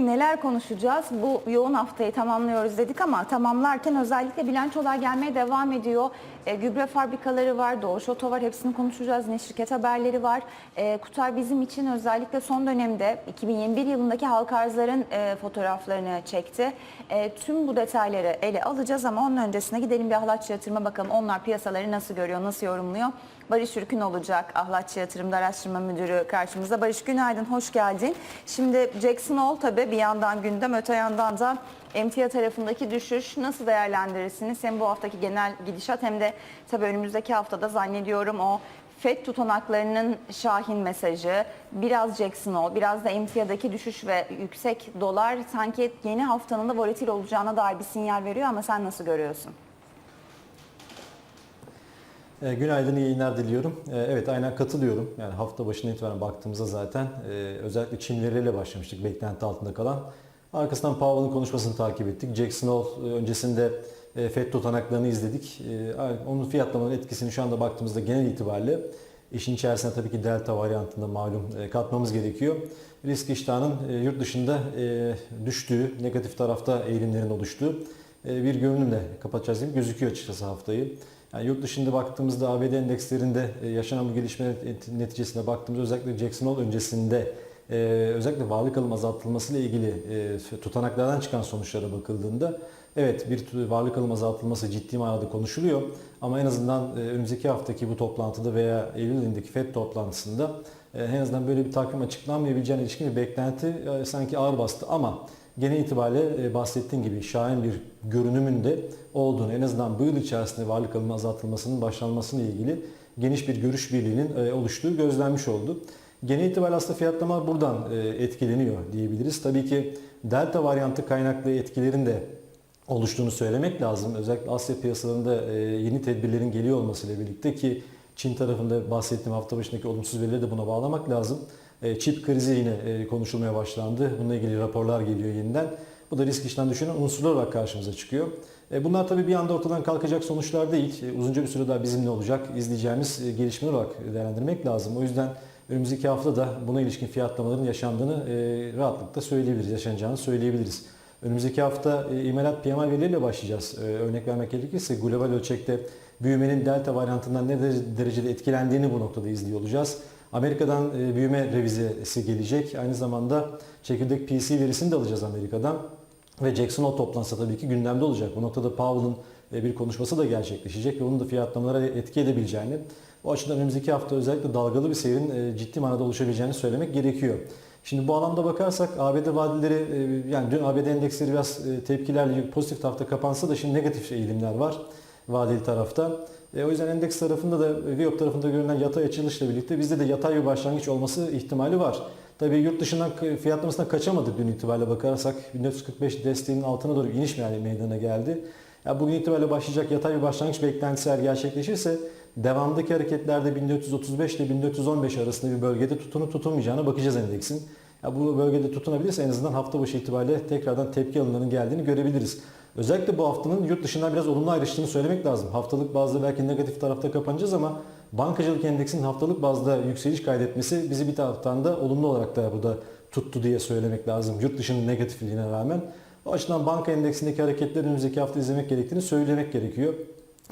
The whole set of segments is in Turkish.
Peki neler konuşacağız? Bu yoğun haftayı tamamlıyoruz dedik ama tamamlarken özellikle bilançolar gelmeye devam ediyor. E, gübre fabrikaları var, Doğuş Oto var hepsini konuşacağız. Yine şirket haberleri var. E, Kutay bizim için özellikle son dönemde 2021 yılındaki halka arzların e, fotoğraflarını çekti. E, tüm bu detayları ele alacağız ama onun öncesine gidelim bir ahlatçı yatırıma bakalım. Onlar piyasaları nasıl görüyor, nasıl yorumluyor? Barış Ürkün olacak Ahlatçı Yatırımda Araştırma Müdürü karşımızda. Barış günaydın, hoş geldin. Şimdi Jackson Hole tabii bir yandan gündem, öte yandan da emtia tarafındaki düşüş nasıl değerlendirirsiniz? Hem bu haftaki genel gidişat hem de tabii önümüzdeki haftada zannediyorum o FED tutanaklarının şahin mesajı, biraz Jackson Hole, biraz da emtiadaki düşüş ve yüksek dolar sanki yeni haftanın da volatil olacağına dair bir sinyal veriyor ama sen nasıl görüyorsun? E, Günaydın, iyi yayınlar diliyorum. E, Evet, aynen katılıyorum. Yani hafta başına itibaren baktığımızda zaten e, özellikle Çin verileriyle başlamıştık beklenti altında kalan. Arkasından Powell'ın konuşmasını takip ettik. Jackson Hole öncesinde e, FED tutanaklarını izledik. Onun fiyatlamanın etkisini şu anda baktığımızda genel itibariyle işin içerisine tabii ki delta varyantında malum katmamız gerekiyor. Risk iştahının yurt dışında düştüğü, negatif tarafta eğilimlerin oluştuğu bir görünümle kapatacağız gibi gözüküyor açıkçası haftayı. Yani yurt dışında baktığımızda ABD endekslerinde e, yaşanan bu gelişme neticesinde baktığımızda özellikle Jackson Hole öncesinde e, özellikle varlık alım azaltılması ile ilgili e, tutanaklardan çıkan sonuçlara bakıldığında evet bir varlık alım azaltılması ciddi manada konuşuluyor. Ama en azından e, önümüzdeki haftaki bu toplantıda veya Eylül ayındaki FED toplantısında en azından böyle bir takvim açıklanmayabileceğine ilişkin bir beklenti sanki ağır bastı. Ama genel itibariyle e, bahsettiğim gibi şahin bir görünümünde olduğunu en azından bu yıl içerisinde varlık alımı azaltılmasının başlanmasıyla ilgili geniş bir görüş birliğinin e, oluştuğu gözlenmiş oldu. Genel itibariyle aslında fiyatlama buradan e, etkileniyor diyebiliriz. Tabii ki delta varyantı kaynaklı etkilerin de oluştuğunu söylemek lazım. Özellikle Asya piyasalarında yeni tedbirlerin geliyor olmasıyla birlikte ki Çin tarafında bahsettiğim hafta başındaki olumsuz verileri de buna bağlamak lazım. E, Çip krizi yine e, konuşulmaya başlandı. Bununla ilgili raporlar geliyor yeniden. Bu da risk işten düşüren unsurlar olarak karşımıza çıkıyor. E, Bunlar tabii bir anda ortadan kalkacak sonuçlar değil. Uzunca bir süre daha bizimle olacak, izleyeceğimiz gelişmeler olarak değerlendirmek lazım. O yüzden önümüzdeki hafta da buna ilişkin fiyatlamaların yaşandığını rahatlıkla söyleyebiliriz, yaşanacağını söyleyebiliriz. Önümüzdeki hafta imalat PMI verileriyle başlayacağız. Örnek vermek gerekirse global ölçekte büyümenin delta varyantından ne derecede etkilendiğini bu noktada izliyor olacağız. Amerika'dan e, büyüme revizesi gelecek. Aynı zamanda çekirdek PC verisini de alacağız Amerika'dan. Ve Jackson Hole toplantısı tabii ki gündemde olacak. Bu noktada Powell'ın e, bir konuşması da gerçekleşecek ve onun da fiyatlamalara etki edebileceğini, o açıdan önümüzdeki hafta özellikle dalgalı bir seyrin e, ciddi manada oluşabileceğini söylemek gerekiyor. Şimdi bu alanda bakarsak ABD vadeleri yani dün ABD endeksleri biraz tepkilerle pozitif tarafta kapansa da şimdi negatif eğilimler var vadeli tarafta. E, o yüzden endeks tarafında da Viyop tarafında görünen yatay açılışla birlikte bizde de yatay bir başlangıç olması ihtimali var. Tabii yurt dışından fiyatlamasına kaçamadık dün itibariyle bakarsak 1945 desteğinin altına doğru iniş meydana geldi. Ya bugün itibariyle başlayacak yatay bir başlangıç beklentisi eğer gerçekleşirse devamdaki hareketlerde 1435 ile 1415 arasında bir bölgede tutunup tutunmayacağına bakacağız endeksin. Ya bu bölgede tutunabilirse en azından hafta başı itibariyle tekrardan tepki alımlarının geldiğini görebiliriz. Özellikle bu haftanın yurt dışından biraz olumlu ayrıştığını söylemek lazım. Haftalık bazda belki negatif tarafta kapanacağız ama bankacılık endeksinin haftalık bazda yükseliş kaydetmesi bizi bir taraftan da olumlu olarak da burada tuttu diye söylemek lazım. Yurt dışının negatifliğine rağmen. O açıdan banka endeksindeki hareketleri önümüzdeki hafta izlemek gerektiğini söylemek gerekiyor.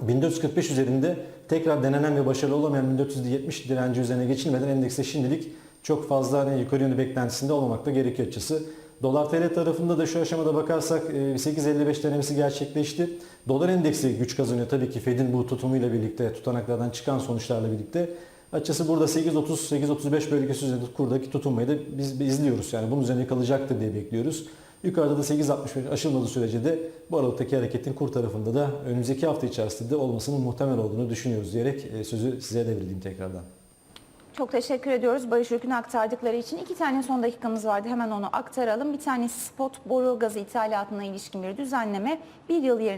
1445 üzerinde tekrar denenen ve başarılı olamayan 1470 direnci üzerine geçilmeden endekste şimdilik çok fazla hani yukarı yönlü beklentisinde olmamak da gerekiyor açısı. Dolar TL tarafında da şu aşamada bakarsak 8.55 denemesi gerçekleşti. Dolar endeksi güç kazanıyor tabii ki Fed'in bu tutumuyla birlikte, tutanaklardan çıkan sonuçlarla birlikte. Açıkçası burada 8.30-8.35 bölgesi üzerinde kurdaki tutunmayı da biz izliyoruz. Yani bunun üzerine kalacaktır diye bekliyoruz. Yukarıda da 8.65 aşılmadığı sürece de bu aralıktaki hareketin kur tarafında da önümüzdeki hafta içerisinde de olmasının muhtemel olduğunu düşünüyoruz diyerek sözü size devredeyim tekrardan. Çok teşekkür ediyoruz Barış Ürkün aktardıkları için. İki tane son dakikamız vardı hemen onu aktaralım. Bir tanesi spot boru gazı ithalatına ilişkin bir düzenleme. Bir yıl yerine